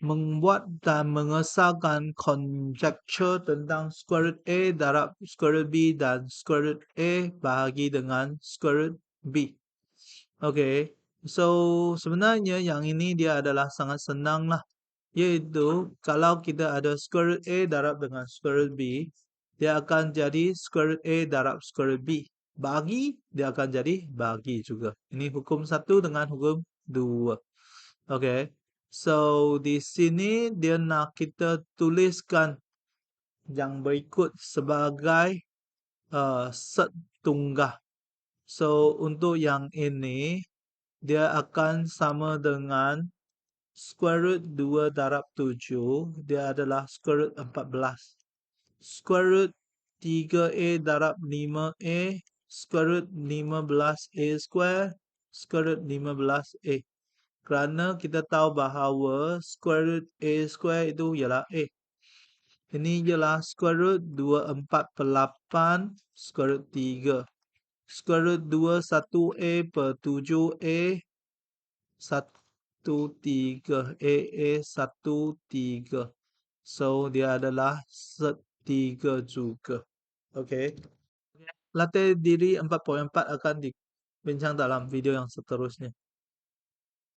membuat dan mengesahkan conjecture tentang square root A darab square root B dan square root A bahagi dengan square root B. Okey. So, sebenarnya yang ini dia adalah sangat senang lah. Iaitu, kalau kita ada square root A darab dengan square root B, dia akan jadi square root A darab square root B. Bagi, dia akan jadi bagi juga. Ini hukum satu dengan hukum dua. Okey. So, di sini dia nak kita tuliskan yang berikut sebagai uh, set tunggah. So, untuk yang ini, dia akan sama dengan square root 2 darab 7. Dia adalah square root 14. Square root 3A darab 5A. Square root 15A square. Square root 15A kerana kita tahu bahawa square root A square itu ialah A. Ini ialah square root 248 square root 3. Square root 21A per 7A 13 AA 13. So dia adalah set 3 juga. Okey. Latih diri 4.4 akan dibincang dalam video yang seterusnya.